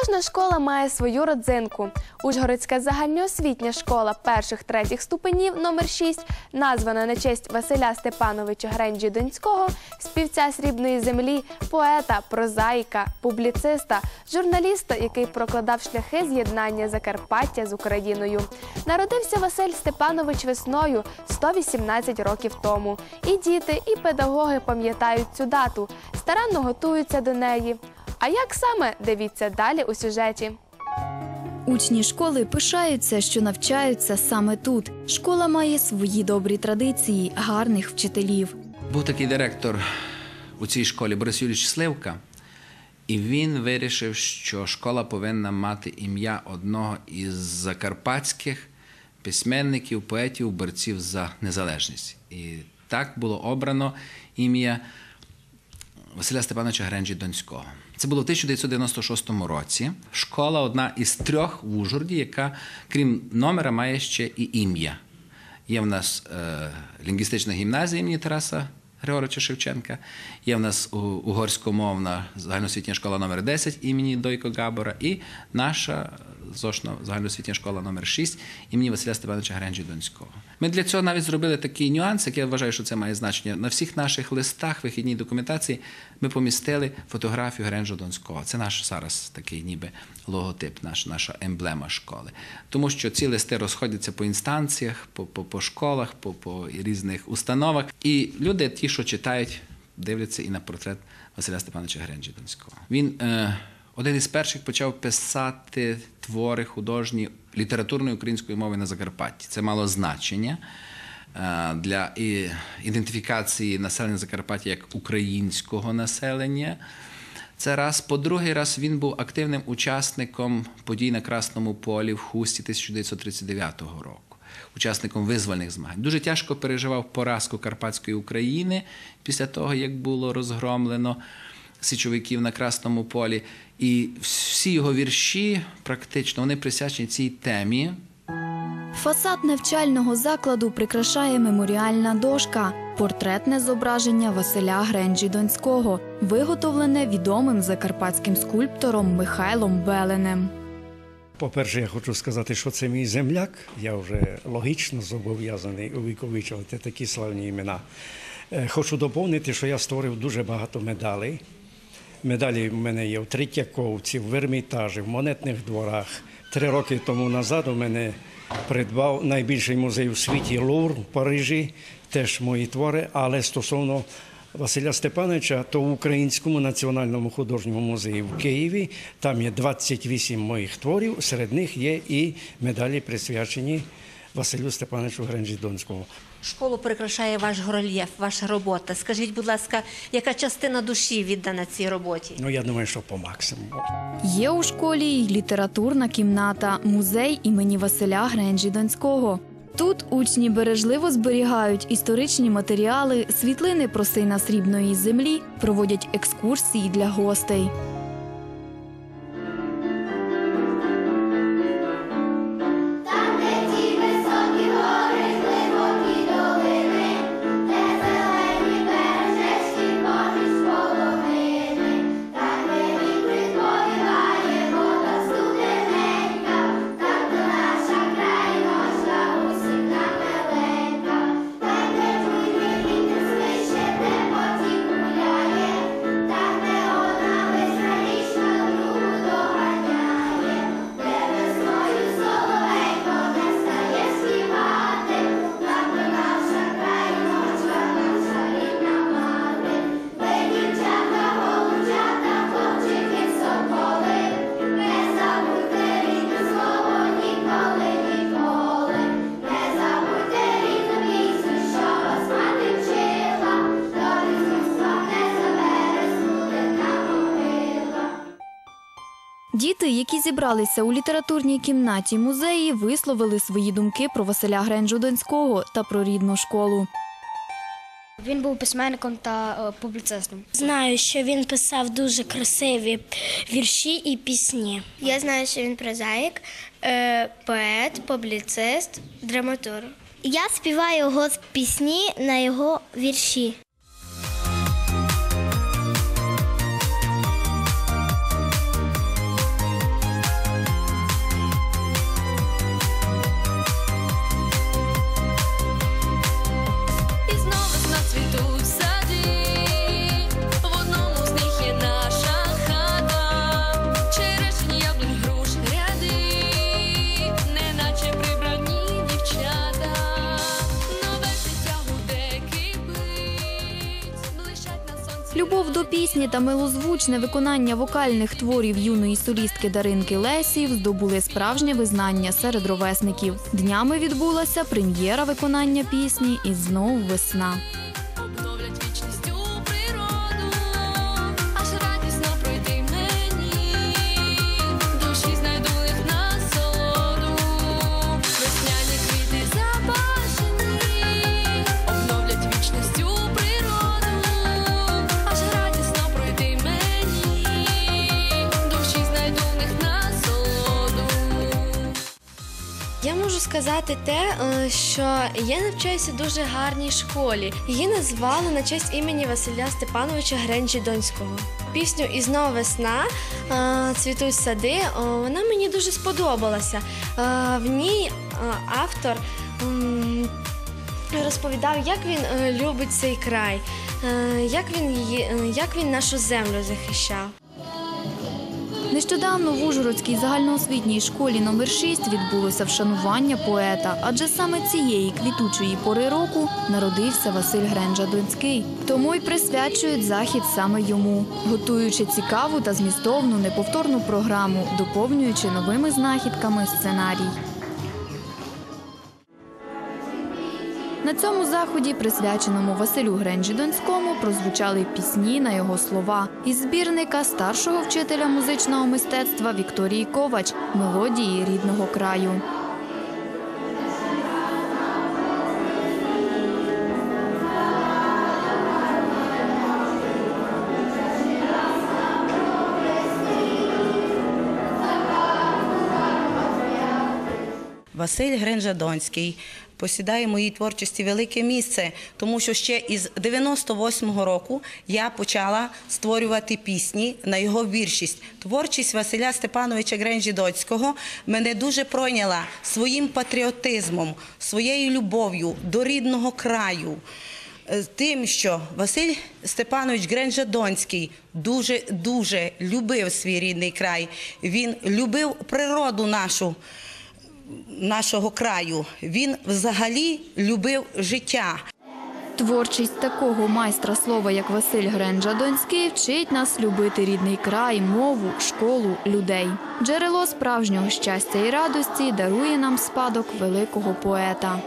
Кожна школа має свою родзинку. Ужгородська загальноосвітня школа перших третіх ступенів номер 6 названа на честь Василя Степановича Гренджі Донського, співця срібної землі, поета, прозаїка, публіциста, журналіста, який прокладав шляхи з'єднання Закарпаття з Україною. Народився Василь Степанович весною 118 років тому. І діти, і педагоги пам'ятають цю дату, старанно готуються до неї. А як саме дивіться далі у сюжеті? Учні школи пишаються, що навчаються саме тут. Школа має свої добрі традиції, гарних вчителів. Був такий директор у цій школі Борис Юрійович Сливка, і він вирішив, що школа повинна мати ім'я одного із закарпатських письменників, поетів, борців за незалежність. І так було обрано ім'я Василя Степановича Гренджі Донського. Це було в 1996 році. Школа одна із трьох в Ужгороді, яка, крім номера, має ще і ім'я. Є в нас е, лінгвістична гімназія імені Тараса Григоровича Шевченка, є в нас угорськомовна загальноосвітня школа номер 10 імені Дойко Габора і наша зошна загальноосвітня школа номер 6 імені Василя Степановича Гренджі Донського. Ми для цього навіть зробили такий нюанс, який я вважаю, що це має значення. На всіх наших листах, вихідній документації ми помістили фотографію Гренджа Донського. Це наш зараз такий ніби логотип, наш, наша емблема школи. Тому що ці листи розходяться по інстанціях, по, по, по школах, по, по різних установах. І люди, ті, що читають, дивляться і на портрет Василя Степановича Гренджі Донського. Він е, один із перших почав писати твори художні літературної української мови на Закарпатті. Це мало значення е, для ідентифікації населення Закарпаття як українського населення. Це раз. По другий раз він був активним учасником подій на Красному полі в Хусті 1939 року, учасником визвольних змагань. Дуже тяжко переживав поразку Карпатської України після того, як було розгромлено січовиків на Красному полі. І всі його вірші, практично, вони присвячені цій темі. Фасад навчального закладу прикрашає меморіальна дошка, портретне зображення Василя Гренджі Донського, виготовлене відомим закарпатським скульптором Михайлом Беленем. По-перше, я хочу сказати, що це мій земляк. Я вже логічно зобов'язаний увіковічувати такі славні імена. Е, Хочу доповнити, що я створив дуже багато медалей. Медалі в мене є в Третьяковці, в Ермітажі, в монетних дворах. Три роки тому назад у мене придбав найбільший музей у світі Лувр в Парижі, теж мої твори, але стосовно Василя Степановича, то в Українському національному художньому музеї в Києві там є 28 моїх творів, серед них є і медалі присвячені Василю Степановичу Гренджі Донському. Школу прикрашає ваш горельєф, ваша робота. Скажіть, будь ласка, яка частина душі віддана цій роботі? Ну, я думаю, що по максимуму. Є у школі й літературна кімната, музей імені Василя Гренджі Донського. Тут учні бережливо зберігають історичні матеріали, світлини про сина срібної землі, проводять екскурсії для гостей. Діти, які зібралися у літературній кімнаті музеї, висловили свої думки про Василя Гренджу Донського та про рідну школу. Він був письменником та е, публіцистом. Знаю, що він писав дуже красиві вірші і пісні. Я знаю, що він прозаїк, е, поет, публіцист, драматург. Я співаю його пісні на його вірші. Пісні та милозвучне виконання вокальних творів юної солістки Даринки Лесів здобули справжнє визнання серед ровесників. Днями відбулася прем'єра виконання пісні і знов весна. Сказати те, е, що я навчаюся дуже гарній школі. Її назвали на честь імені Василя Степановича Гренджі Донського. Пісню І знов весна е, цвітуть сади. е, Вона мені дуже сподобалася. В ній автор розповідав, як він любить цей край, як він її, як він нашу землю захищав. Нещодавно в Ужгородській загальноосвітній школі номер 6 відбулося вшанування поета, адже саме цієї квітучої пори року народився Василь Гренджа Донський. Тому й присвячують захід саме йому, готуючи цікаву та змістовну неповторну програму, доповнюючи новими знахідками сценарій. На цьому заході, присвяченому Василю Гренджі Донському, прозвучали пісні на його слова із збірника старшого вчителя музичного мистецтва Вікторії Ковач мелодії рідного краю. Василь Гринжадонський посідає в моїй творчості велике місце, тому що ще із 98-го року я почала створювати пісні на його віршість. Творчість Василя Степановича Гренжідоцького мене дуже пройняла своїм патріотизмом, своєю любов'ю до рідного краю. Е, Тим, що Василь Степанович Гренжадонський дуже дуже любив свій рідний край. Він любив природу нашу нашого краю. Він взагалі любив життя. Творчість такого майстра слова, як Василь Гренджа Донський, вчить нас любити рідний край, мову, школу, людей. Джерело справжнього щастя і радості дарує нам спадок великого поета.